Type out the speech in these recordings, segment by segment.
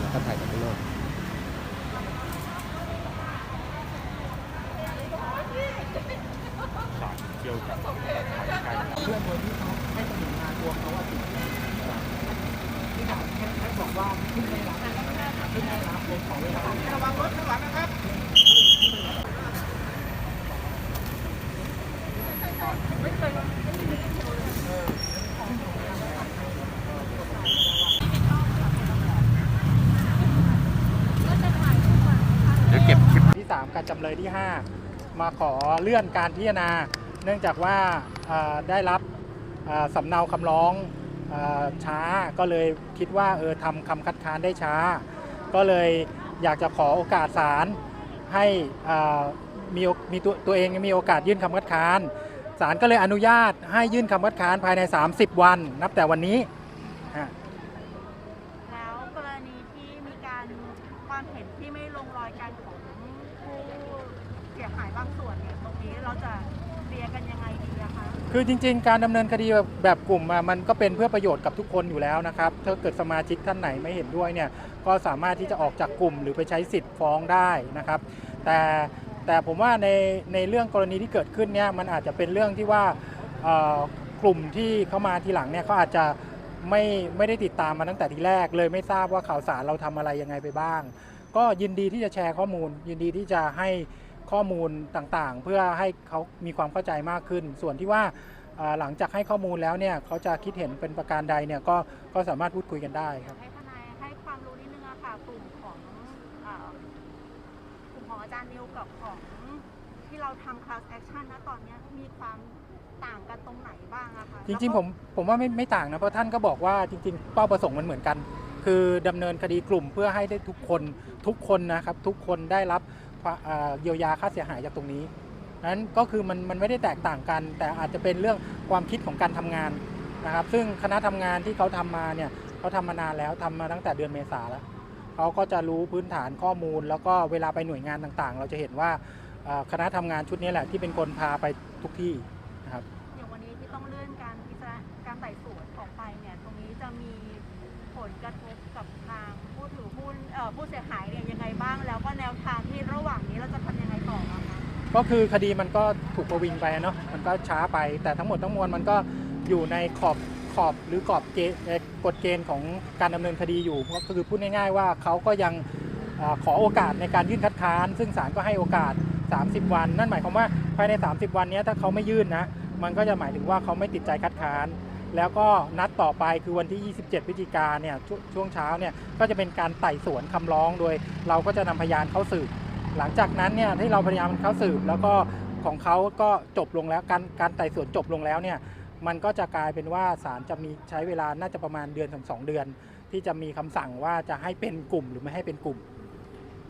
โลกสารเกี่ยวกับทางการเพื่อนคนที่เขาให้ประสานงาตัวเขาว่าติดที่ถามแค่บอกว่าเพิ่ได้รับเพิ่ได้รับเลยขอเวลาระวังรถข้างหลังนะครับ เดี๋ยวเก็บคลิปที่ 3การจำเลยที่ 5 มาขอเลื่อนการพิจารณา เนื่องจากว่าเอ่อได้รับเอ่อสำเนาคำร้องเออช้าก็เลยคิดว่าเออทำคำคัดค้านได้ช้า ก็เลยอยากจะขอโอกาสศาลให้เอ่อมีโอมีตัวตัวเองมีโอกาสยื่นคำคัดค้านศาลก็เลยอนุญาตให้ยื่นคำคัดค้านภายใน 30 วัน นับแต่วันนี้ฮะแล้วกรณีที่มีการ ความเห็นที่ไม่ลงรอยกันของผู้เสียหายบางส่วนเนี่ยตรงนี้เราจะเคลียร์กันยังไงดีอะคะคือจริง ๆ การดำเนินคดีแบบแบบกลุ่มอะมันก็เป็นเพื่อประโยชน์กับทุกคนอยู่แล้วนะครับ ถ้าเกิดสมาชิกท่านไหนไม่เห็นด้วยเนี่ยก็สามารถที่จะออกจากกลุ่ม หรือไปใช้สิทธิ์ฟ้องได้นะครับ แต่แต่ผมว่าในในเรื่องกรณีที่เกิดขึ้นเนี่ยมันอาจจะเป็นเรื่องที่ว่าเอ่อกลุ่มที่เข้ามาทีหลังเนี่ยเขาอาจจะ ไม่ไม่ได้ติดตามมาตั้งแต่ทีแรก เลยไม่ทราบว่าข่าวสารเราทำอะไรยังไงไปบ้าง ก็ยินดีที่จะแชร์ข้อมูล ยินดีที่จะให้ข้อมูลต่างๆ เพื่อให้เขามีความเข้าใจมากขึ้น ส่วนที่ว่าหลังจากให้ข้อมูลแล้วเนี่ยเขาจะคิดเห็นเป็นประการใดเนี่ยก็ก็สามารถพูดคุยกันได้ครับให้ทนายให้ความรู้นิดนึงอะค่ะกลุ่มของกลุ่มของอาจารย์นิวกับของที่เราทำ class action นะตอนนี้มีความ กันตรงไหนบ้างอะคะจริงๆผมผมว่าไม่ไม่ต่างนะเพราะท่านก็บอกว่าจริง ๆ เป้าประสงค์มันเหมือนกัน คือดำเนินคดีกลุ่มเพื่อให้ได้ทุกคนทุกคนนะครับทุกคนได้รับความเอ่อเยียวยาค่าเสียหายจากตรงนี้นั้นก็คือมันมันไม่ได้แตกต่างกัน แต่อาจจะเป็นเรื่องความคิดของการทำงานนะครับ ซึ่งคณะทำงานที่เขาทำมาเนี่ยเขาทำมานานแล้วทำมาตั้งแต่เดือนเมษาแล้วเขาก็จะรู้พื้นฐานข้อมูล แล้วก็เวลาไปหน่วยงานต่างๆ เราจะเห็นว่าเอ่อคณะทำงานชุดนี้แหละที่เป็นคนพาไปทุกที่ ผู้เสียหายเนี่ยยังไงบ้าง แล้วก็แนวทางที่ระหว่างนี้เราจะทำยังไงต่อคะก็คือคดีมันก็ถูกประวิงไปเนาะมันก็ช้าไปแต่ทั้งหมดทั้งมวลมันก็อยู่ในขอบขอบหรือกรอบเกณฑ์กฎเกณฑ์ของการดำเนินคดีอยู่ก็คือพูดง่ายๆว่าเขาก็ยังอขอโอกาสในการยื่นคัดค้าน ซึ่งศาลก็ให้โอกาส 30 วัน นั่นหมายความว่าภายใน 30 วันนี้ถ้าเขาไม่ยื่นนะ มันก็จะหมายถึงว่าเขาไม่ติดใจคัดค้าน แล้วก็นัดต่อไปคือวันที่ 27 พฤศจิกาเนี่ยชวช่วงเช้าเนี่ยก็จะเป็นการไต่สวนคำร้องโดย เราก็จะนำพยานเข้าสืบ หลังจากนั้นเนี่ยที่เราพยายามเข้าสืบ แล้วก็ของเขาก็จบลงแล้วการการไต่สวนจบลงแล้วเนี่ยมันก็จะกลายเป็นว่าศาลจะมีใช้เวลาน่าจะประมาณเดือนถึงสองเดือน ที่จะมีคำสั่งว่าจะให้เป็นกลุ่มหรือไม่ให้เป็นกลุ่ม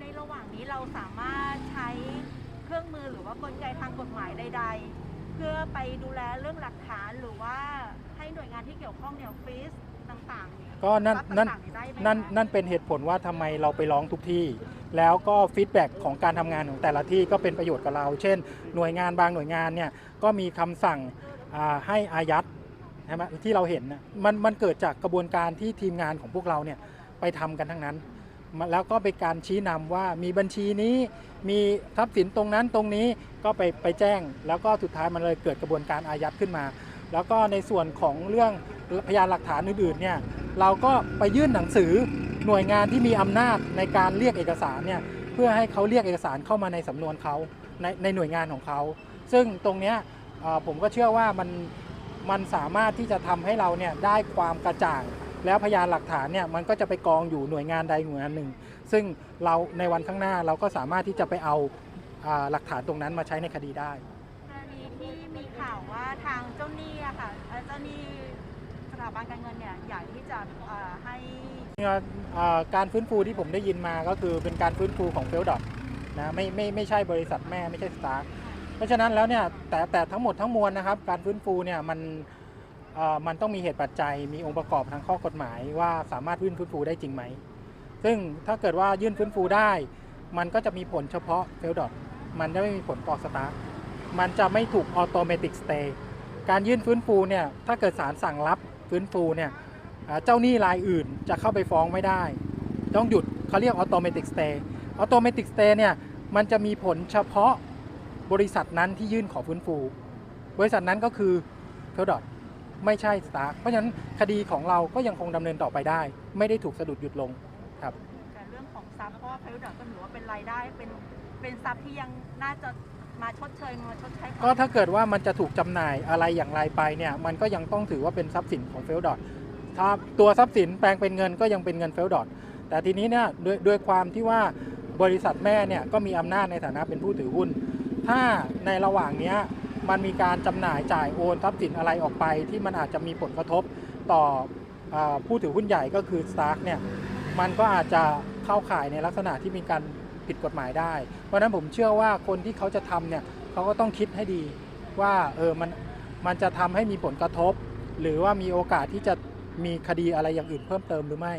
ในระหว่างนี้เราสามารถใช้เครื่องมือหรือว่ากลไกทางกฎหมายใด ๆ เพื่อไปดูแลเรื่องหลักฐานหรือว่า ให้หน่วยงานที่เกี่ยวข้องเนี่ยฟรีซต่างๆเนี่ยก็นั่นรับนั่นต่างๆได้ไหมนั่นคะนั่นเป็นเหตุผลว่าทำไมเราไปร้องทุกที่ แล้วก็ฟีดแบ็กของการทำงานของแต่ละที่ก็เป็นประโยชน์กับเรา เช่น หน่วยงานบางหน่วยงานเนี่ยก็มีคำสั่งอ่าให้อายัดใช่ไหมที่เราเห็นนะมันมันเกิดจากกระบวนการที่ทีมงานของพวกเราเนี่ยไปทำกันทั้งนั้นมาแล้วก็เป็นการชี้นำว่ามีบัญชีนี้มีทรัพย์สินตรงนั้นตรงนี้ก็ไปไปแจ้ง แล้วก็สุดท้ายมันเลยเกิดกระบวนการอายัดขึ้นมา แล้วก็ในส่วนของเรื่องพยานหลักฐานอื่นๆเนี่ยเราก็ไปยื่นหนังสือหน่วยงานที่มีอำนาจในการเรียกเอกสารเนี่ยเพื่อให้เขาเรียกเอกสารเข้ามาในสำนวนเขาในในหน่วยงานของเขา ซึ่งตรงเนี้ยผมก็เชื่อว่ามันมันสามารถที่จะทำให้เราเนี่ยได้ความกระจ่าง แล้วพยานหลักฐานเนี่ยมันก็จะไปกองอยู่หน่วยงานใดหน่วยงานหนึ่ง ซึ่งเราในวันข้างหน้าเราก็สามารถที่จะไปเอาอาหลักฐานตรงนั้นมาใช้ในคดีได้กรณีที่มีข่าวว่าทางเจ้าหนี้ อะค่ะเอ่อเจ้านีสถาบันการเงินเนี่ยอยากที่จะให้การฟื้นฟูที่ผมได้ยินมาก็คือเป็นการฟื้นฟูของเฟลดอทนะไม่ไม่ไม่ใช่บริษัทแม่ไม่ใช่สตาร์เพราะฉะนั้นแล้วเนี่ยแต่แต่ทั้งหมดทั้งมวลนะครับ การฟื้นฟูเนี่ยมันมันต้องมีเหตุปัจจัยมีองค์ประกอบทางข้อกฎหมายว่าสามารถยื่นฟื้นฟูได้จริงไหม ซึ่งถ้าเกิดว่ายื่นฟื้นฟูได้ มันก็จะมีผลเฉพาะเฟลดอทมันจะไม่มีผลต่อสตาร์มันจะไม่ถูกออโตเมติกสเตย์ การยื่นฟื้นฟูเนี่ยถ้าเกิดศาลสั่งรับฟื้นฟูเนี่ยเจ้าหนี้รายอื่นจะเข้าไปฟ้องไม่ได้ ต้องหยุดเขาเรียก automatic stay automatic stay เนี่ยมันจะมีผลเฉพาะบริษัทนั้นที่ยื่นขอฟื้นฟู บริษัทนั้นก็คือเฟลดอทไม่ใช่สตาร์เพราะฉะนั้นคดีของเราก็ยังคงดำเนินต่อไปได้ ไม่ได้ถูกสะดุดหยุดลงครับแต่เรื่องของทรัพย์เพราะว่าไพลดอทก็ถือว่าเป็นรายได้เป็นเป็นทรัพย์ที่ยังน่าจะ มาชดเชยมาชดใช้ก็ถ้าเกิดว่ามันจะถูกจำหน่ายอะไรอย่างไรไปเนี่ยมันก็ยังต้องถือว่าเป็นทรัพย์สินของเฟลดอทถ้าตัวทรัพย์สินแปลงเป็นเงินก็ยังเป็นเงินเฟลดอทแต่ทีนี้เนี่ยด้วยด้วยความที่ว่าบริษัทแม่เนี่ยก็มีอำนาจในฐานะเป็นผู้ถือหุ้น ถ้าในระหว่างเนี้ยมันมีการจำหน่ายจ่ายโอนทรัพย์สินอะไรออกไป ที่มันอาจจะมีผลกระทบต่อเออผู้ถือหุ้นใหญ่ก็คือสตาร์กเนี่ยมันก็อาจจะเข้าข่ายในลักษณะที่มีการ ผิดกฎหมายได้ เพราะฉะนั้นผมเชื่อว่าคนที่เขาจะทำเนี่ยเขาก็ต้องคิดให้ดีว่าเออมันมันจะทำให้มีผลกระทบ หรือว่ามีโอกาสที่จะมีคดีอะไรอย่างอื่นเพิ่มเติมหรือไม่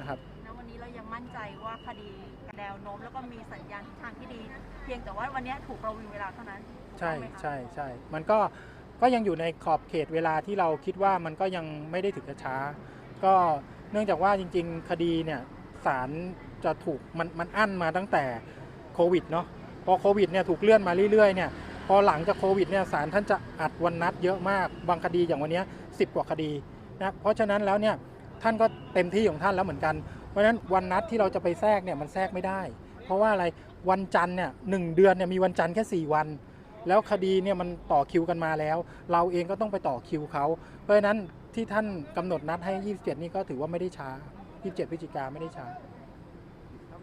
นะครับ ณวันนี้เรายังมั่นใจว่าคดีแนวโน้มแล้วก็มีสัญญาณทิศทางที่ดี เพียงแต่ว่าวันนี้ถูกประวิงเวลาเท่านั้นใช่ถูกต้องไหมคะใช่ใช่มันก็ก็ยังอยู่ในขอบเขตเวลาที่เราคิดว่ามันก็ยังไม่ได้ถึงกับช้า ก็เนื่องจากว่าจริง ๆ คดีเนี่ยศาล จะถูกมันมันอั้นมาตั้งแต่โควิดเนาะพอโควิดเนี่ยถูกเลื่อนมาเรื่อยๆเนี่ยพอหลังจากโควิดเนี่ยศาลท่านจะอัดวันนัดเยอะมากบางคดีอย่างวันนี้ย10กว่าคดีนะเพราะฉะนั้นแล้วเนี่ยท่านก็เต็มที่ของท่านแล้วเหมือนกัน เพราะฉะนั้นวันนัดที่เราจะไปแทรกเนี่ยมันแทรกไม่ได้ เพราะว่าอะไรวันจันทร์เนี่ยหนึ่งเดือนเนี่ยมีวันจันทร์แค่ 4 วัน แล้วคดีเนี่ยมันต่อคิวกันมาแล้ว เราเองก็ต้องไปต่อคิวเขาเพราะฉะนั้นที่ท่านกำหนดนัดให้ 27 นี่ก็ถือว่าไม่ได้ช้า 27พฤศจิกาไม่ได้ช้า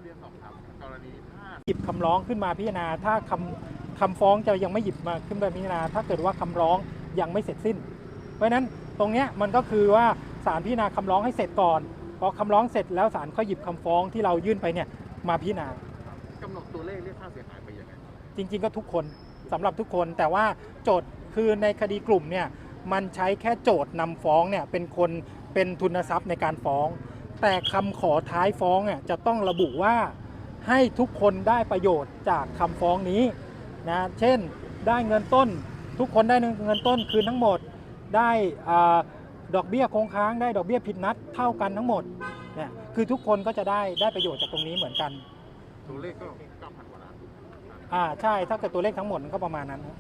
เรียนสอบถามก รณีถ้าหยิบคำร้องขึ้นมาพิจารณา ถ้าคำคำฟ้องจะยังไม่หยิบมาขึ้นมาพิจารณา ถ้าเกิดว่าคำร้องยังไม่เสร็จสิ้น เพราะฉะนั้นตรงเนี้ยมันก็คือว่าศาลพิจารณาคำร้องให้เสร็จก่อนพอคำร้องเสร็จแล้วศาลก็หยิบคำฟ้องที่เรายื่นไปเนี่ยมาพิจารณากำหนดตัวเลขเรียกค่าเสียหายไปยังไงจริง ๆ ก็ทุกคนสำหรับทุกคนแต่ว่าโจทย์คือในคดีกลุ่มเนี่ยมันใช้แค่โจทย์นำฟ้องเนี่ยเป็นคนเป็นทุนทรัพย์ในการฟ้อง แต่คำขอท้ายฟ้องเนี่ยจะต้องระบุว่า ให้ทุกคนได้ประโยชน์จากคำฟ้องนี้นะเช่นได้เงินต้นทุกคนได้เงินต้นคืนทั้งหมด ได้อาดอกเบี้ยคงค้างได้ดอกเบี้ยผิดนัดเท่ากันทั้งหมดเนี่ยคือทุกคนก็จะได้ได้ประโยชน์จากตรงนี้เหมือนกัน ตัวเลขก็9,000กว่าล้านอ่าใช่ถ้าเกิดตัวเลขทั้งหมดมันก็ประมาณนั้นครับ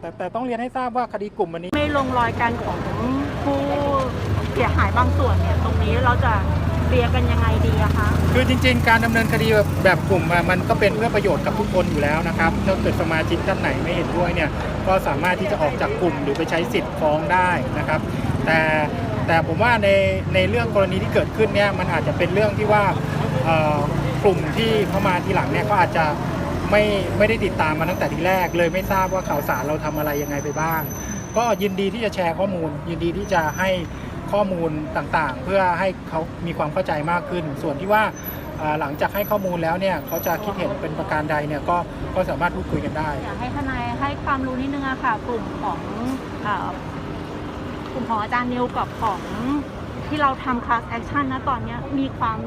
แต่แต่ต้องเรียนให้ทราบว่าคดีกลุ่มวันนี้ ไม่ลงรอยกันของผู้เสียหายบางส่วนเนี่ยตรงนี้เราจะ เคลียร์กันยังไงดีอะคะ คือจริง ๆ การดำเนินคดีแบบแบบกลุ่มอะมันก็เป็นเพื่อประโยชน์กับทุกคนอยู่แล้วนะครับถ้าเกิดสมาชิกท่านไหนไม่เห็นด้วยเนี่ยก็สามารถที่จะออกจากกลุ่มหรือไปใช้สิทธิ์ฟ้องได้นะครับ แต่แต่ผมว่าในในเรื่องกรณีที่เกิดขึ้นเนี่ยมันอาจจะเป็นเรื่องที่ว่าเอ่อกลุ่มที่เข้ามาทีหลังเนี่ยก็อาจจะไม่ไม่ได้ติดตามมาตั้งแต่ทีแรก เลยไม่ทราบว่าข่าวสารเราทำอะไรยังไงไปบ้าง ก็ยินดีที่จะแชร์ข้อมูล ยินดีที่จะให้ ข้อมูลต่างๆ เพื่อให้เขามีความเข้าใจมากขึ้น ส่วนที่ว่าอ่าหลังจากให้ข้อมูลแล้วเนี่ยเขาจะคิดเห็นเป็นประการใดเนี่ยก็ก็สามารถพูดคุยกันได้อยากให้ทนายให้ความรู้นิดนึงอะค่ะกลุ่มของเอ่อกลุ่มของอาจารย์นิวกับของที่เราทำ class action นะตอนเนี้ยมีความ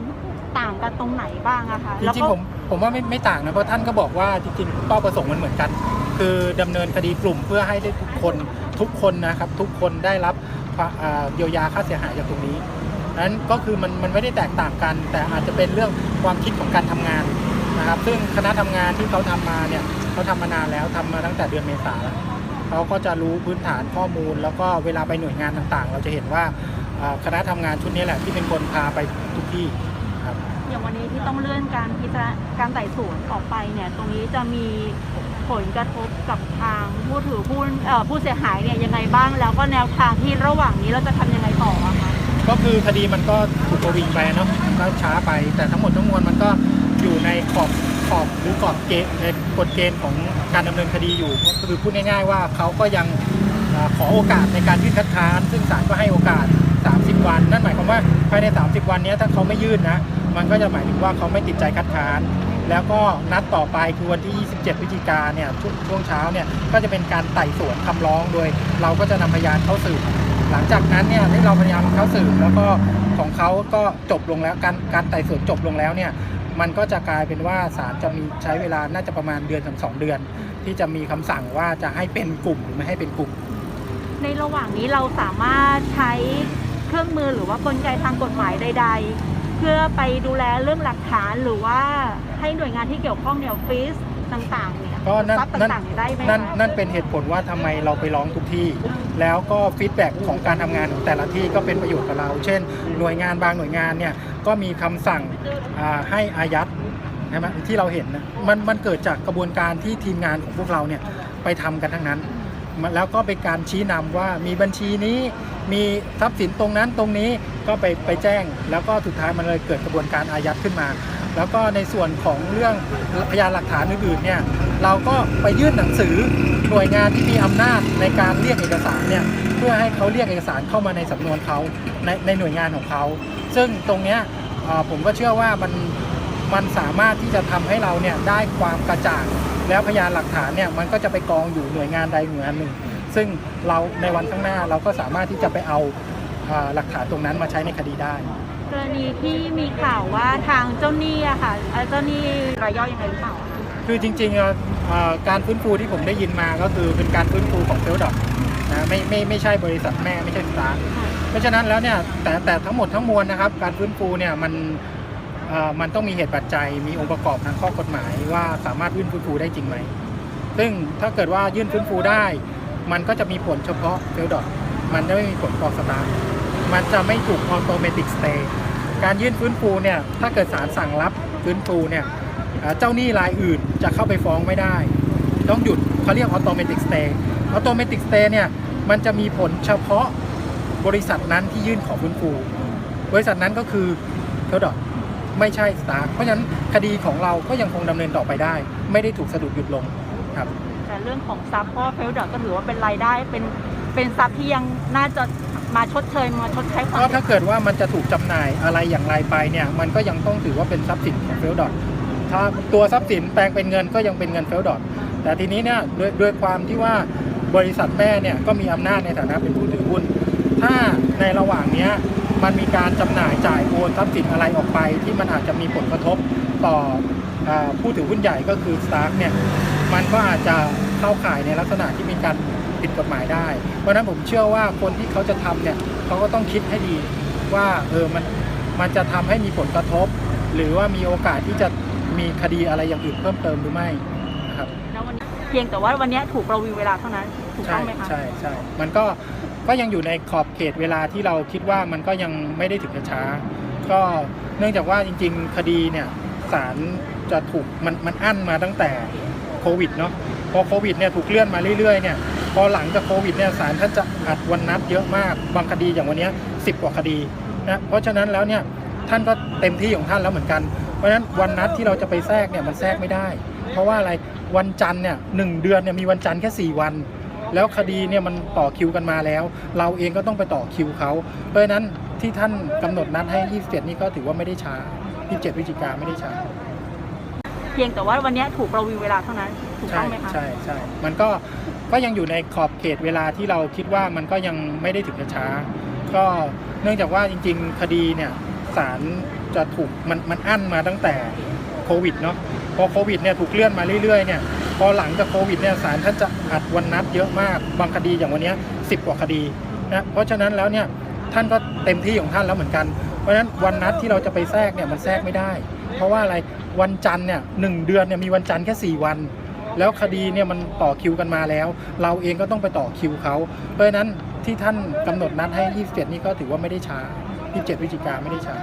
ต่างกันตรงไหนบ้างอะคะจแล้วริงก็ๆผมผมว่าไม่ไม่ต่างนะเพราะท่านก็บอกว่าจริงๆเป้าประสงค์มันเหมือนกัน คือดำเนินคดีกลุ่มเพื่อให้ได้ทุกคนทุกคนนะครับทุกคนได้รับความอ่า เยียวยาค่าเสียหายจากตรงนี้นั้นก็คือมันมันไม่ได้แตกต่างกัน แต่อาจจะเป็นเรื่องความคิดของการทำงานนะครับ ซึ่งคณะทำงานที่เขาทำมาเนี่ยเขาทำมานานแล้วทำมาตั้งแต่เดือนเมษาแล้วเขาก็จะรู้พื้นฐานข้อมูล แล้วก็เวลาไปหน่วยงานต่างๆ เราจะเห็นว่าคณะทำงานชุดนี้แหละที่เป็นคนพาไปทุกที่ครับอย่างวันนี้ที่ต้องเลื่อนการพิจารณาการไต่สวนออกไปเนี่ยตรงนี้จะมี ผลกระทบกับทางผู้ถือหุ้นผู้เสียหายเนี่ยยังไงบ้าง แล้วก็แนวทางที่ระหว่างนี้เราจะทำยังไงต่อคะก็คือคดีมันก็ถูกวิงไปเนาะก็ช้าไป แต่ทั้งหมดทั้งมวลมันก็อยู่ในขอบขอบหรือกรอบเกณฑ์ในกฎเกณฑ์ของการดำเนินคดีอยู่ก็คือพูดง่ายๆว่าเขาก็ยังขอโอกาสในการยื่นคัดค้าน ซึ่งศาลก็ให้โอกาส 30 วัน นั่นหมายความว่าภายใน 30 วันนี้ถ้าเขาไม่ยื่นนะ มันก็จะหมายถึงว่าเขาไม่ติดใจคัดค้าน แล้วก็นัดต่อไปคือวันที่ 27 พฤศจิกาเนี่ยช่วงช่วงเช้าเนี่ยก็จะเป็นการไต่สวนคำร้องโดย เราก็จะนำพยานเข้าสืบหลังจากนั้นเนี่ยที่เราพยายามเข้าสืบแล้วก็ของเขาก็จบลงแล้วการการไต่สวนจบลงแล้วเนี่ยมันก็จะกลายเป็นว่าศาลจะมีใช้เวลาน่าจะประมาณเดือนถึงสองเดือน ที่จะมีคำสั่งว่าจะให้เป็นกลุ่มหรือไม่ให้เป็นกลุ่ม ในระหว่างนี้เราสามารถใช้เครื่องมือหรือว่ากลไกทางกฎหมายใด เพื่อไปดูแลเรื่องหลักฐานหรือว่าให้หน่วยงานที่เกี่ยวข้องเนี่ยฟรีซต่างๆเนี่ยก็นั่นทรัพย์นั่นต่างๆเนี่ยได้ไหมนั่นคะนั่นเป็นเหตุผลว่าทำไมเราไปร้องทุกที่ แล้วก็ฟีดแบ็กของการทำงานของแต่ละที่ก็เป็นประโยชน์กับเรา เช่น หน่วยงานบางหน่วยงานเนี่ยก็มีคำสั่งอ่าให้อายัดใช่ไหมที่เราเห็นนะมันมันเกิดจากกระบวนการที่ทีมงานของพวกเราเนี่ยไปทำกันทั้งนั้นมา แล้วก็เป็นการชี้นำว่ามีบัญชีนี้มีทรัพย์สินตรงนั้นตรงนี้ก็ไปไปแจ้ง แล้วก็สุดท้ายมันเลยเกิดกระบวนการอายัดขึ้นมา แล้วก็ในส่วนของเรื่องพยานหลักฐานอื่นๆเนี่ยเราก็ไปยื่นหนังสือหน่วยงานที่มีอำนาจในการเรียกเอกสารเนี่ยเพื่อให้เขาเรียกเอกสารเข้ามาในสำนวนเขาในในหน่วยงานของเขา ซึ่งตรงเนี้ยผมก็เชื่อว่ามันมันสามารถที่จะทำให้เราเนี่ยได้ความกระจ่าง แล้วพยานหลักฐานเนี่ยมันก็จะไปกองอยู่หน่วยงานใดหน่วยงานหนึ่ง ซึ่งเราในวันข้างหน้าเราก็สามารถที่จะไปเอาอ่าหลักฐานตรงนั้นมาใช้ในคดีได้ กรณีที่มีข่าวว่าทางเจ้าหนี้อะค่ะเอ่อเจ้าหนี้รายย่อยยังไงหรือเปล่าคือจริงๆอะอ่าการฟื้นฟูที่ผมได้ยินมาก็คือเป็นการฟื้นฟูของเซลดอทนะไม่ไม่ไม่ใช่บริษัทแม่ไม่ใช่สตาร์ทเพราะฉะนั้นแล้วเนี่ยแต่แต่ทั้งหมดทั้งมวลนะครับ การฟื้นฟูเนี่ยมันอ่า มันต้องมีเหตุปัจจัยมีองค์ประกอบทางข้อกฎหมายว่าสามารถยื่นฟื้นฟูได้จริงไหม ซึ่งถ้าเกิดว่ายื่นฟื้นฟูได้ มันก็จะมีผลเฉพาะเซลดอทมันจะไม่มีผลต่อสตาร์มันจะไม่ถูกออโตเมติกสเตย์การยื่นฟื้นฟูเนี่ยถ้าเกิดศาลสั่งรับฟื้นฟูเนี่ยเจ้าหนี้รายอื่นจะเข้าไปฟ้องไม่ได้ ต้องหยุดเขาเรียกออโตเมติกสเตย์ออโตเมติกสเตย์เนี่ยมันจะมีผลเฉพาะบริษัทนั้นที่ยื่นขอฟื้นฟู บริษัทนั้นก็คือเทลดอท ไม่ใช่สตาร์เพราะฉะนั้นคดีของเราก็ยังคงดำเนินต่อไปได้ ไม่ได้ถูกสะดุดหยุดลงครับแต่เรื่องของทรัพย์เพราะเฟลดก็ถือว่าเป็นรายได้เป็นเป็นทรัพย์ที่ยังน่าจะมาชดเชยมาชดใช้ความก็ถ้าเกิดว่ามันจะถูกจำหน่ายอะไรอย่างไรไปเนี่ยมันก็ยังต้องถือว่าเป็นทรัพย์สินของเฟลดอทถ้าตัวทรัพย์สินแปลงเป็นเงินก็ยังเป็นเงินเฟลดอทแต่ทีนี้เนี่ยด้วยด้วยความที่ว่าบริษัทแม่เนี่ยก็มีอำนาจในฐานะเป็นผู้ถือหุ้น ถ้าในระหว่างเนี้ยมันมีการจำหน่ายจ่ายโอนทรัพย์สินอะไรออกไป ที่มันอาจจะมีผลกระทบต่ออาผู้ถือหุ้นใหญ่ก็คือสตาร์กเนี่ยมันก็อาจจะเข้าข่ายในลักษณะที่มีการผิดกฎหมายได้ เพราะฉะนั้นผมเชื่อว่าคนที่เขาจะทำเนี่ยเขาก็ต้องคิดให้ดีว่าเออมันมันจะทำให้มีผลกระทบ หรือว่ามีโอกาสที่จะมีคดีอะไรอย่างอื่นเพิ่มเติมหรือไม่นะครับแล้ววันนี้เพียงแต่ว่าวันนี้ถูกประวิงเวลาเท่านั้นถูกต้ใช่องไหมคะใช่ใช่มันก็ ก็ยังอยู่ในขอบเขตเวลาที่เราคิดว่ามันก็ยังไม่ได้ถึงกับช้า ก็เนื่องจากว่าจริง ๆ คดีเนี่ยศาลจะถูกมันมันอั้นมาตั้งแต่โควิดเนาะพอโควิดเนี่ยถูกเลื่อนมาเรื่อยๆเนี่ยพอหลังจากโควิดเนี่ยศาลท่านจะอัดวันนัดเยอะมากบางคดีอย่างวันนี้สิบกว่าคดีนะเพราะฉะนั้นแล้วเนี่ยท่านก็เต็มที่ของท่านแล้วเหมือนกัน เพราะฉะนั้นวันนัดที่เราจะไปแทรกเนี่ยมันแทรกไม่ได้ เพราะว่าอะไรวันจันทร์เนี่ยหนึ่งเดือนเนี่ยมีวันจันทร์แค่ 4 วัน แล้วคดีเนี่ยมันต่อคิวกันมาแล้ว เราเองก็ต้องไปต่อคิวเขา เพราะฉะนั้นที่ท่านกำหนดนัดให้ 27 นี่ก็ถือว่าไม่ได้ช้า 27พฤศจิกาไม่ได้ช้า เพียงแต่ว่าวันนี้ถูกประวิงเวลาเท่านั้นถูกต้ใช่องไหมคะใช่ใช่มันก็ก็ยังอยู่ในขอบเขตเวลาที่เราคิดว่ามันก็ยังไม่ได้ถึงกับช้า ก็เนื่องจากว่าจริง ๆ คดีเนี่ยศาลจะถูกมันมันอั้นมาตั้งแต่ โควิดเนาะพอโควิดเนี่ยถูกเลื่อนมาเรื่อยๆเนี่ยพอหลังจากโควิดเนี่ยศาลท่านจะอัดวันนัดเยอะมากบางคดีอย่างวันนี้สิบกว่าคดีนะเพราะฉะนั้นแล้วเนี่ยท่านก็เต็มที่ของท่านแล้วเหมือนกัน เพราะฉะนั้นวันนัดที่เราจะไปแทรกเนี่ยมันแทรกไม่ได้ เพราะว่าอะไรวันจันทร์เนี่ยหนึ่งเดือนเนี่ยมีวันจันทร์แค่ 4 วัน แล้วคดีเนี่ยมันต่อคิวกันมาแล้ว เราเองก็ต้องไปต่อคิวเขาเพราะฉะนั้นที่ท่านกำหนดนัดให้ 27 นี่ก็ถือว่าไม่ได้ช้า 27พฤศจิกาไม่ได้ช้า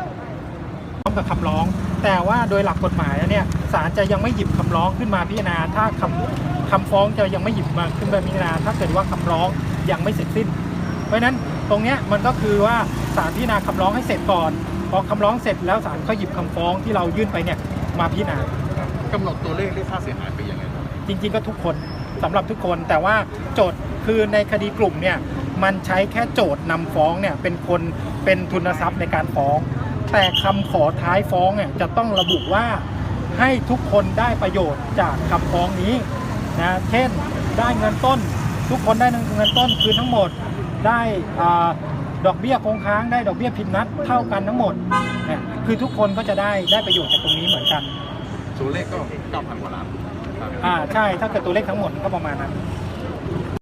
พร้อมกับคำร้อง แต่ว่าโดยหลักกฎหมายแล้วเนี่ยศาลจะยังไม่หยิบคำร้องขึ้นมาพิจารณา ถ้าคำคำฟ้องจะยังไม่หยิบมาขึ้นมาพิจารณา ถ้าเกิดว่าคำร้องยังไม่เสร็จสิ้น เพราะฉะนั้นตรงเนี้ยมันก็คือว่าศาลพิจารณาคำร้องให้เสร็จก่อนพอคำร้องเสร็จแล้วศาลก็หยิบคำฟ้องที่เรายื่นไปเนี่ยมาพิจารณากำหนดตัวเลขเรียกค่าเสียหายไปยังไงครับจริง ๆ ก็ทุกคนสำหรับทุกคนแต่ว่าโจทย์คือในคดีกลุ่มเนี่ยมันใช้แค่โจทย์นำฟ้องเนี่ยเป็นคนเป็นทุนทรัพย์ในการฟ้อง แต่คำขอท้ายฟ้องเนี่ยจะต้องระบุว่าให้ทุกคนได้ประโยชน์จากคำฟ้องนี้นะเช่นได้เงินต้น ทุกคนได้เงินต้นคือทั้งหมดได้อาดอกเบี้ยคงค้างได้ดอกเบี้ยผิดนัดเท่ากันทั้งหมดเนี่ยคือทุกคนก็จะได้ได้ประโยชน์จากตรงนี้เหมือนกันตัวเลขก็9,000กว่าล้านครับอ่าใช่ถ้าเกิดตัวเลขทั้งหมดก็ประมาณนั้นค